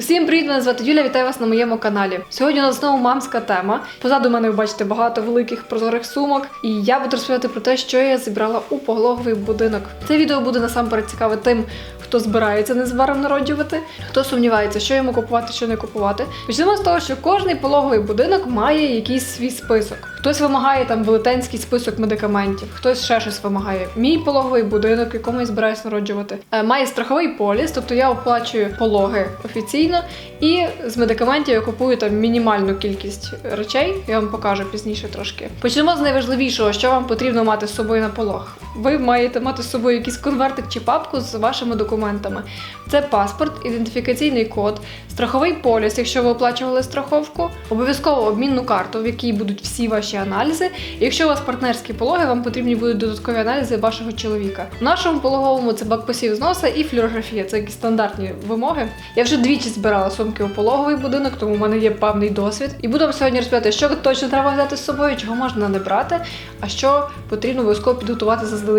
Усім привіт, мене звати Юля, вітаю вас на моєму каналі. Сьогодні у нас знову мамська тема. Позаду мене ви бачите багато великих прозорих сумок, і я буду розповідати про те, що я зібрала у пологовий будинок. Це відео буде насамперед цікаве тим, хто збирається незабаром народжувати, хто сумнівається, що йому купувати, що не купувати. Почнемо з того, що кожний пологовий будинок має якийсь свій список. Хтось вимагає там велетенський список медикаментів, хтось ще щось вимагає. Мій пологовий будинок, в якому я збираюсь народжувати, е, має страховий поліс, тобто я оплачую пологи офіційно, і з медикаментів я купую там мінімальну кількість речей. Я вам покажу пізніше трошки. Почнемо з найважливішого, що вам потрібно мати з собою на полог. Ви маєте мати з собою якийсь конвертик чи папку з вашими документами. Це паспорт, ідентифікаційний код, страховий поліс, якщо ви оплачували страховку, обов'язково обмінну карту, в якій будуть всі ваші аналізи. І якщо у вас партнерські пологи, вам потрібні будуть додаткові аналізи вашого чоловіка. В нашому пологовому це бак посів з носа і флюорографія. Це якісь стандартні вимоги. Я вже двічі збирала сумки у пологовий будинок, тому в мене є певний досвід. І вам сьогодні розповідати, що точно треба взяти з собою, чого можна не брати, а що потрібно обов'язково підготувати заздалегідь.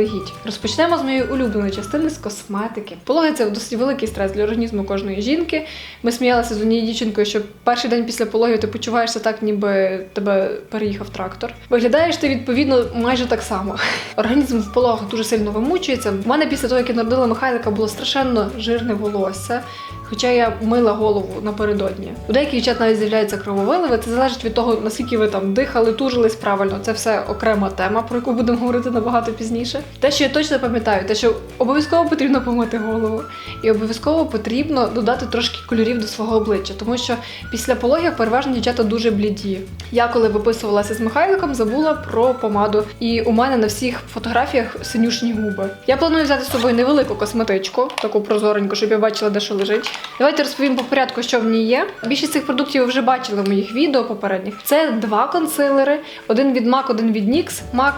Розпочнемо з моєї улюбленої частини з косметики. Пологи це досить великий стрес для організму кожної жінки. Ми сміялися з однією дівчинкою, що перший день після пологів ти почуваєшся так, ніби тебе переїхав трактор. Виглядаєш ти відповідно майже так само. Організм в пологах дуже сильно вимучується. У мене після того, як я народила Михайлика, було страшенно жирне волосся. Хоча я мила голову напередодні. У деяких дівчат навіть з'являються крововиливи. Це залежить від того, наскільки ви там дихали, тужились правильно. Це все окрема тема, про яку будемо говорити набагато пізніше. Те, що я точно пам'ятаю, те, що обов'язково потрібно помити голову, і обов'язково потрібно додати трошки кольорів до свого обличчя, тому що після пологів переважно дівчата дуже бліді. Я коли виписувалася з Михайликом, забула про помаду, і у мене на всіх фотографіях синюшні губи. Я планую взяти з собою невелику косметичку, таку прозореньку, щоб я бачила, де що лежить. Давайте розповім по порядку, що в ній є. Більшість цих продуктів ви вже бачили в моїх відео попередніх. Це два консилери: один від MAC, один від NYX. MAC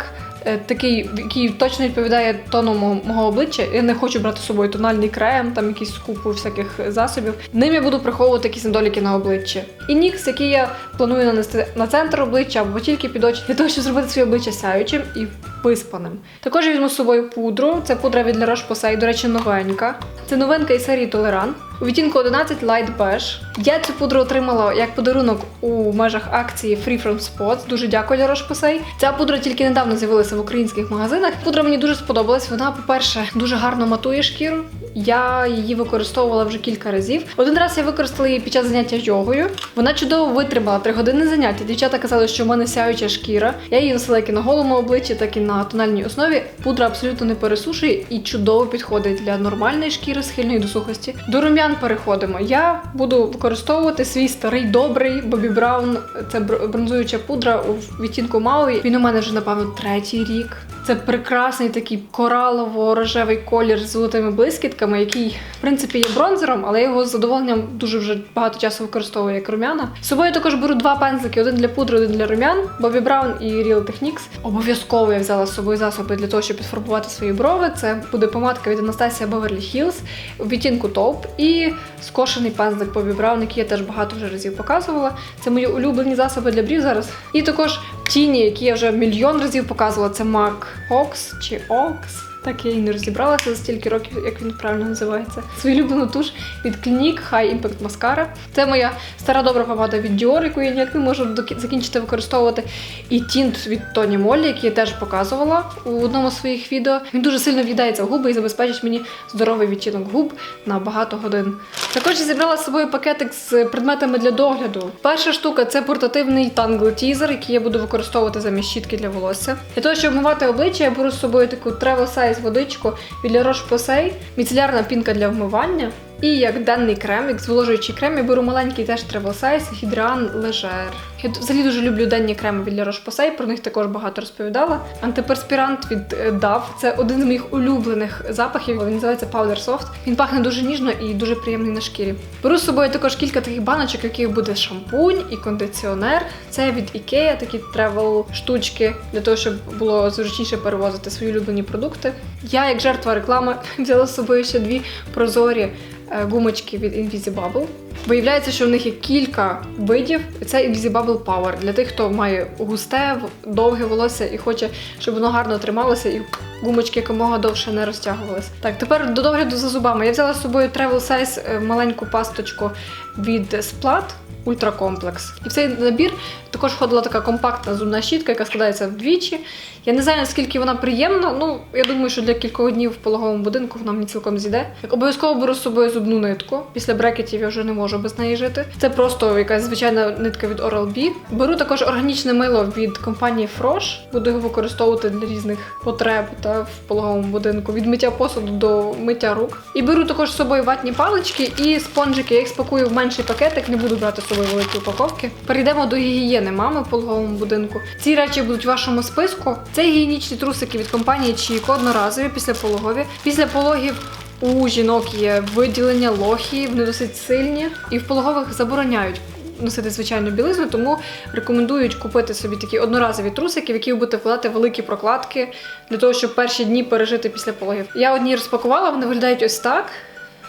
е, Такий, який точно відповідає тону мого, мого обличчя. Я не хочу брати з собою тональний крем, там якісь купу всяких засобів. Ним я буду приховувати якісь недоліки на обличчі. І нікс, який я планую нанести на центр обличчя або тільки під очі, для того, щоб зробити своє обличчя сяючим і виспаним. Також візьму з собою пудру. Це пудра від La Roche-Posay, до речі, новенька. Це новинка із серії Толеран. У відтінку 11 Light Beige. Я цю пудру отримала як подарунок у межах акції Free From Spots. Дуже дякую La Roche-Posay. Ця пудра тільки недавно з'явилася в українських магазинах. Пудра мені дуже сподобалась. Вона, по-перше, дуже гарно матує шкіру. Я її використовувала вже кілька разів. Один раз я використала її під час заняття йогою. Вона чудово витримала три години заняття. Дівчата казали, що в мене сяюча шкіра. Я її носила як і на голому обличчі, так і на тональній основі. Пудра абсолютно не пересушує і чудово підходить для нормальної шкіри, схильної до сухості. До рум'ян переходимо. Я буду використовувати свій старий добрий Бобі Браун. Це бр- бронзуюча пудра у відтінку Мауї. Він у мене вже напевно третій рік. Це прекрасний такий коралово-рожевий колір з золотими блискітками, який в принципі є бронзером, але його з задоволенням дуже вже багато часу використовую як рум'яна. З собою я також беру два пензлики: один для пудри, один для рум'ян, Бобі Браун і Real Techniques. Обов'язково я взяла з собою засоби для того, щоб підфарбувати свої брови. Це буде помадка від Анастасія Beverly Hills у відтінку тауп і скошений пензлик Бобі Браун, який я теж багато вже разів показувала. Це мої улюблені засоби для брів зараз. І також тіні, які я вже мільйон разів показувала. Це MAC Ox чи Ox. Так я і не розібралася за стільки років, як він правильно називається. Свою улюблену туш від Clinique High Impact Mascara. Це моя стара добра помада від Dior, яку я ніяк не можу закінчити використовувати. І тінт від Тоні Моллі, який я теж показувала у одному з своїх відео. Він дуже сильно в'їдається в губи і забезпечить мені здоровий відтінок губ на багато годин. Також я зібрала з собою пакетик з предметами для догляду. Перша штука це портативний танглетізер, який я буду використовувати замість щітки для волосся. Для того, щоб вмивати обличчя, я беру з собою таку travel size водичку від La міцелярна пінка для вмивання. І як денний крем, як зволожуючий крем, я беру маленький теж travel size Hydran Leger. Я взагалі дуже люблю денні креми від Roche-Posay, про них також багато розповідала. Антиперспірант від е, Dove – це один з моїх улюблених запахів. Він називається Powder Soft. Він пахне дуже ніжно і дуже приємний на шкірі. Беру з собою також кілька таких баночок, яких буде шампунь і кондиціонер. Це від IKEA, такі тревел штучки для того, щоб було зручніше перевозити свої улюблені продукти. Я, як жертва реклами, взяла з собою ще дві прозорі гумочки від Invisibubble. Виявляється, що в них є кілька видів. Це Invisibubble Power для тих, хто має густе, довге волосся і хоче, щоб воно гарно трималося і гумочки якомога довше не розтягувалися. Так, тепер до догляду за зубами. Я взяла з собою Travel Size е, маленьку пасточку від Splat. Ультракомплекс. І в цей набір також входила така компактна зубна щітка, яка складається вдвічі. Я не знаю, наскільки вона приємна. Ну, я думаю, що для кількох днів в пологовому будинку вона мені цілком зійде. Обов'язково беру з собою зубну нитку. Після брекетів я вже не можу без неї жити. Це просто якась звичайна нитка від Oral-B. Беру також органічне мило від компанії Frosh. Буду його використовувати для різних потреб та в пологовому будинку. Від миття посуду до миття рук. І беру також з собою ватні палички і спонжики. Я їх спакую в менший пакетик, не буду брати з собою великі упаковки. Перейдемо до гігієни мами в пологовому будинку. Ці речі будуть в вашому списку. Це гігієнічні трусики від компанії Чіко, одноразові після пологові. Після пологів у жінок є виділення лохі, вони досить сильні, і в пологових забороняють. Носити звичайну білизну, тому рекомендують купити собі такі одноразові трусики, в які ви будете вкладати великі прокладки для того, щоб перші дні пережити після пологів. Я одні розпакувала, вони виглядають ось так.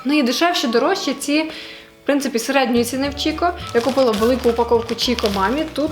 Ну і дешевші, дорожчі ці, принципі, середньої ціни в Чіко. Я купила велику упаковку Чіко мамі. Тут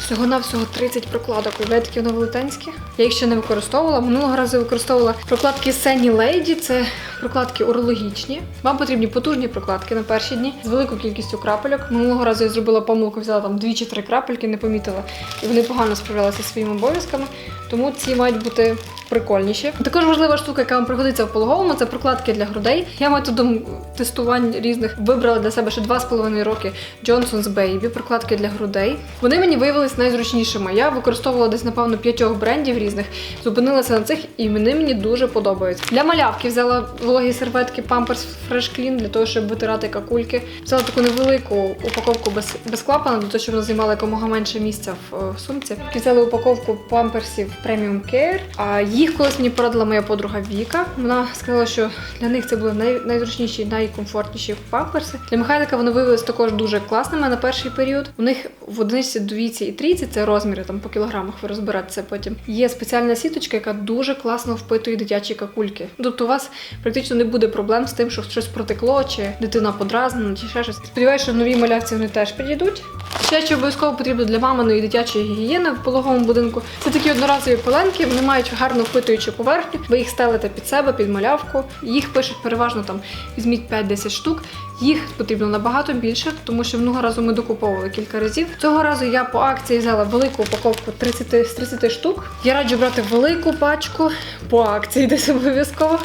всього-навсього 30 прокладок. Уявляєте, які вони велетенські. Я їх ще не використовувала. Минулого разу використовувала прокладки Sunny Lady. Це прокладки урологічні. Вам потрібні потужні прокладки на перші дні з великою кількістю крапельок. Минулого разу я зробила помилку, взяла там дві чи три крапельки, не помітила. І вони погано справлялися зі своїми обов'язками. Тому ці мають бути прикольніші. Також важлива штука, яка вам пригодиться в пологовому, це прокладки для грудей. Я методом тестувань різних вибрала для себе ще 2,5 роки Johnson's Baby, прокладки для грудей. Вони мені виявились найзручнішими. Я використовувала десь, напевно, п'ятьох брендів різних, зупинилася на цих, і вони мені дуже подобаються. Для малявки взяла вологі серветки Pampers Fresh Clean для того, щоб витирати какульки. Взяла таку невелику упаковку без, без клапана, для того, щоб вона займала якомога менше місця в, в сумці. Взяла упаковку памперсів Premium Care. А їх колись мені порадила моя подруга Віка. Вона сказала, що для них це були най, найзручніші, найкомфортніші памперси. Для Михайлика вони виявилися також дуже класними на перший період. У них в одиниці, двійці і трійці це розміри там по кілограмах. Ви розберете це потім. Є спеціальна сіточка, яка дуже класно впитує дитячі какульки. Тобто у вас практично не буде проблем з тим, що щось протекло, чи дитина подразнена, чи ще щось. Сподіваюся, що нові малявці вони теж підійдуть. Ще що обов'язково потрібно для маминої дитячої гігієни в пологовому будинку. Це такі одноразові пеленки, вони мають гарно впитуючу поверхню. Ви їх стелите під себе, під малявку. Їх пишуть переважно там візьміть 5-10 штук. Їх потрібно набагато більше, тому що минулого разу ми докуповували кілька разів. Цього разу я по акції взяла велику упаковку 30, з 30 штук. Я раджу брати велику пачку по акції десь обов'язково.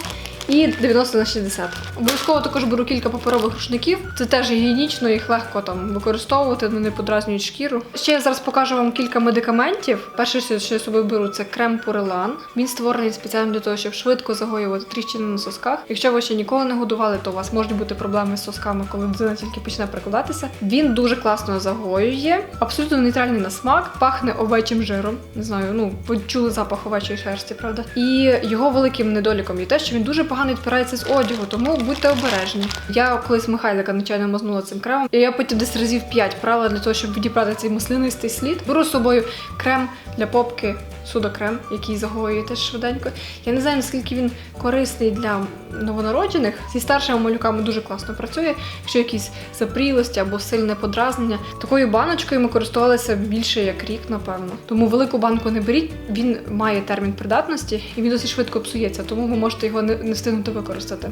І 90 на 60. Обов'язково також беру кілька паперових рушників. Це теж гігієнічно, їх легко там використовувати, вони подразнюють шкіру. Ще я зараз покажу вам кілька медикаментів. Перше, що я з собою беру, це крем Пурелан. Він створений спеціально для того, щоб швидко загоювати тріщини на сосках. Якщо ви ще ніколи не годували, то у вас можуть бути проблеми з сосками, коли дитина тільки почне прикладатися. Він дуже класно загоює, абсолютно нейтральний на смак, пахне овечим жиром. Не знаю, ну ви чули запах овечої шерсті, правда? І його великим недоліком є те, що він дуже погано відпирається з одягу, тому будьте обережні. Я колись Михайлика нечайно мазнула цим кремом, і я потім десь разів 5 прала для того, щоб відібрати цей маслянистий слід. Беру з собою крем для попки. Судокрем, який загоює теж швиденько. Я не знаю, наскільки він корисний для новонароджених. Зі старшими малюками дуже класно працює. Якщо якісь запрілості або сильне подразнення. Такою баночкою ми користувалися більше як рік, напевно. Тому велику банку не беріть. Він має термін придатності і він досить швидко псується, тому ви можете його не, не встигнути використати.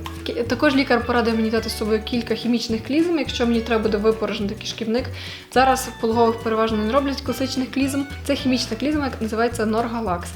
Також лікар порадив мені дати з собою кілька хімічних клізм, якщо мені треба буде випорожнити кишківник. Зараз в пологових переважно не роблять класичних клізм. Це хімічна клізма, яка називається Норгалакс.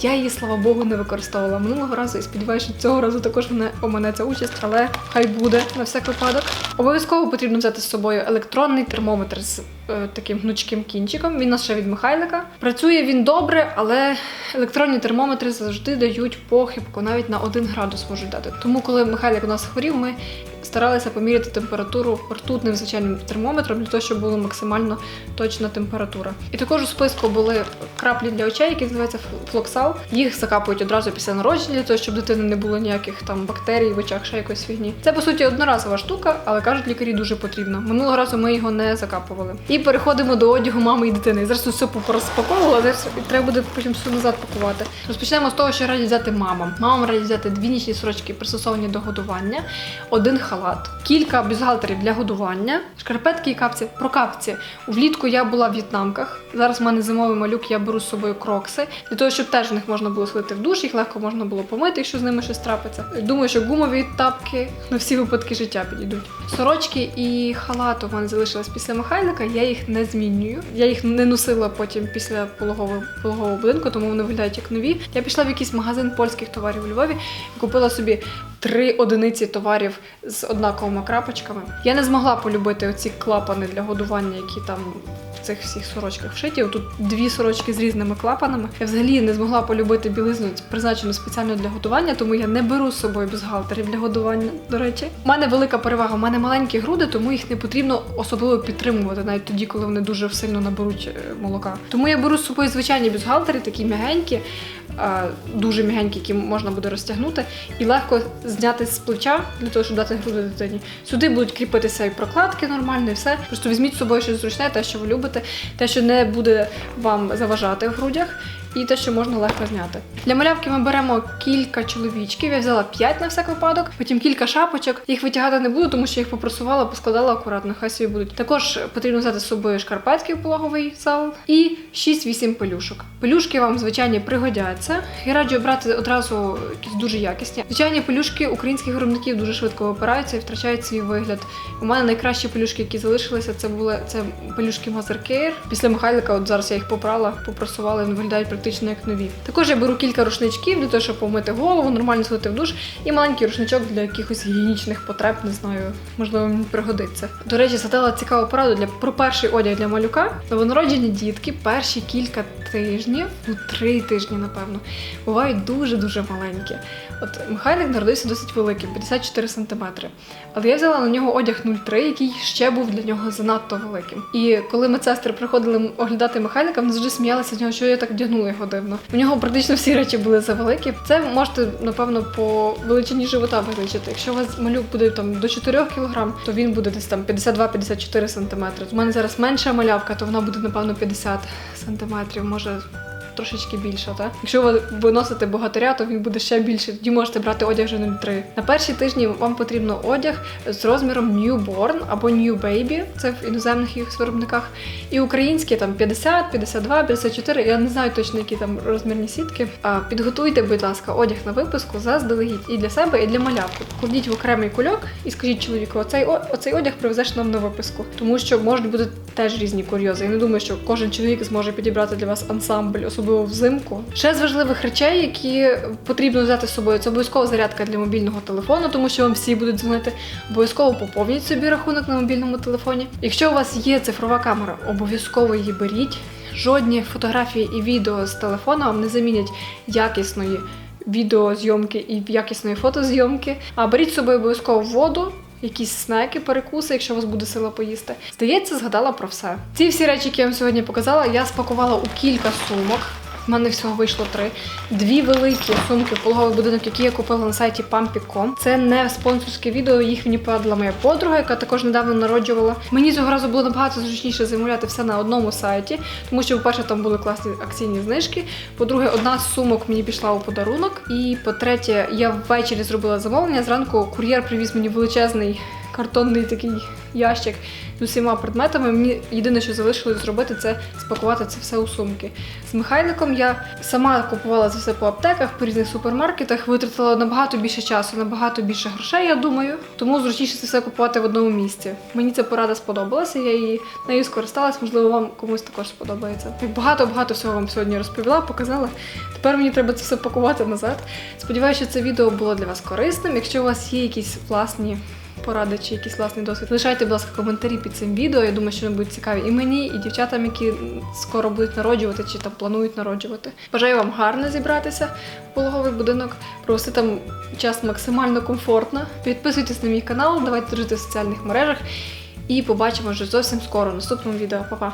Я її, слава Богу, не використовувала минулого разу і сподіваюся, що цього разу також мене оманеться участь, але хай буде на всяк випадок. Обов'язково потрібно взяти з собою електронний термометр з е, таким гнучким кінчиком. Він у від Михайлика. Працює він добре, але електронні термометри завжди дають похибку, навіть на 1 градус можуть дати. Тому, коли Михайлик у нас хворів, ми старалися поміряти температуру ртутним звичайним термометром для того, щоб була максимально точна температура. І також у списку були краплі для очей, які називаються флоксал. Їх закапують одразу після народження, для того, щоб дитини не було ніяких там бактерій в очах, ще якоїсь фігні. Це по суті одноразова штука, але кажуть, лікарі дуже потрібно. Минулого разу ми його не закапували. І переходимо до одягу мами і дитини. Зараз тут все порозпаковувала, зараз треба буде потім все назад пакувати. Розпочнемо з того, що радять взяти мамам. Мамам радять взяти дві нічні сорочки, пристосовані до годування, один халат, кілька бюстгальтерів для годування, шкарпетки і капці. Про капці. Влітку я була в в'єтнамках. Зараз в мене зимовий малюк, я беру з собою крокси, для того, щоб теж в них можна було сходити в душ, їх легко можна було помити, якщо з ними щось трапиться. Думаю, що гумові тапки на всі випадки життя підійдуть. Сорочки і халат у мене залишились після Михайлика, я їх не змінюю. Я їх не носила потім після пологового, пологового будинку, тому вони виглядають як нові. Я пішла в якийсь магазин польських товарів у Львові і купила собі три одиниці товарів з однаковими крапочками. Я не змогла полюбити оці клапани для годування, які там в цих всіх сорочках вшиті. Тут дві сорочки з різними клапанами. Я взагалі не змогла полюбити білизну, призначену спеціально для годування, тому я не беру з собою бюстгальтерів для годування. До речі, у мене велика перевага. У мене маленькі груди, тому їх не потрібно особливо підтримувати, навіть тоді, коли вони дуже сильно наберуть е, молока. Тому я беру з собою звичайні бюстгальтери, такі м'ягенькі, дуже м'ягенькі, які можна буде розтягнути, і легко зняти з плеча для того, щоб дати груди дитині. Сюди будуть кріпитися і прокладки нормально, і все. Просто візьміть з собою щось зручне, те, що ви любите, те, що не буде вам заважати в грудях. І те, що можна легко зняти. Для малявки ми беремо кілька чоловічків. Я взяла 5 на всяк випадок, потім кілька шапочок. Їх витягати не буду, тому що їх попросувала, поскладала акуратно, хай собі будуть. Також потрібно взяти з собою шкарпетки в пологовий зал і 6-8 пелюшок. Пелюшки вам звичайні пригодяться. Я раджу брати одразу якісь дуже якісні. Звичайні пелюшки українських виробників дуже швидко випираються і втрачають свій вигляд. У мене найкращі пелюшки, які залишилися, це були це пелюшки Mother Після Михайлика, от зараз я їх попрала, попросувала, вони виглядають практично як нові. Також я беру кілька рушничків для того, щоб помити голову, нормально сходити в душ, і маленький рушничок для якихось гігієнічних потреб, не знаю, можливо, мені пригодиться. До речі, задала цікаву пораду для про перший одяг для малюка. Новонароджені дітки перші кілька тижнів, ну три тижні, напевно, бувають дуже дуже маленькі. От Михайлик народився досить великим, 54 см. Але я взяла на нього одяг 03, який ще був для нього занадто великим. І коли медсестри приходили оглядати Михайлика, вони завжди сміялися з нього, що я так вдягнула його дивно. У нього практично всі речі були завеликі. Це можете, напевно, по величині живота визначити. Якщо у вас малюк буде там до 4 кг, то він буде десь там 52-54 см. У мене зараз менша малявка, то вона буде, напевно, 50 см, може трошечки більше, так? Якщо ви виносите богатиря, то він буде ще більше. Тоді можете брати одяг вже 03. На перші тижні вам потрібно одяг з розміром Newborn або New Baby, це в іноземних їх виробниках. І українські там 50, 52, 54. Я не знаю точно, які там розмірні сітки. Підготуйте, будь ласка, одяг на виписку заздалегідь і для себе, і для малявки. Покладіть в окремий кульок і скажіть чоловіку, оцей оцей одяг привезеш нам на виписку, тому що можуть бути теж різні курйози. Я не думаю, що кожен чоловік зможе підібрати для вас ансамбль, особливо взимку. Ще з важливих речей, які потрібно взяти з собою, це обов'язково зарядка для мобільного телефону, тому що вам всі будуть дзвонити. Обов'язково поповніть собі рахунок на мобільному телефоні. Якщо у вас є цифрова камера, обов'язково її беріть. Жодні фотографії і відео з телефона вам не замінять якісної відеозйомки і якісної фотозйомки. А беріть з собою обов'язково воду. Якісь снеки, перекуси, якщо у вас буде сила поїсти. Здається, згадала про все. Ці всі речі, які я вам сьогодні показала, я спакувала у кілька сумок. В мене всього вийшло три. Дві великі сумки пологовий будинок, які я купила на сайті Pumpy.com. Це не спонсорське відео, їх мені порадила моя подруга, яка також недавно народжувала. Мені цього разу було набагато зручніше замовляти все на одному сайті, тому що, по-перше, там були класні акційні знижки. По-друге, одна з сумок мені пішла у подарунок. І по-третє, я ввечері зробила замовлення. Зранку кур'єр привіз мені величезний картонний такий ящик з усіма предметами. Мені єдине, що залишилось зробити, це спакувати це все у сумки. З Михайликом я сама купувала це все по аптеках, по різних супермаркетах, витратила набагато більше часу, набагато більше грошей, я думаю. Тому зручніше це все купувати в одному місці. Мені ця порада сподобалася, я її нею скористалась, можливо, вам комусь також сподобається. Багато-багато всього вам сьогодні розповіла, показала. Тепер мені треба це все пакувати назад. Сподіваюся, що це відео було для вас корисним. Якщо у вас є якісь власні поради чи якийсь власний досвід. Лишайте, будь ласка, коментарі під цим відео. Я думаю, що вони будуть цікаві і мені, і дівчатам, які скоро будуть народжувати чи там планують народжувати. Бажаю вам гарно зібратися в пологовий будинок, провести там час максимально комфортно. Підписуйтесь на мій канал, давайте дружити в соціальних мережах. І побачимо вже зовсім скоро в наступному відео. Па-па!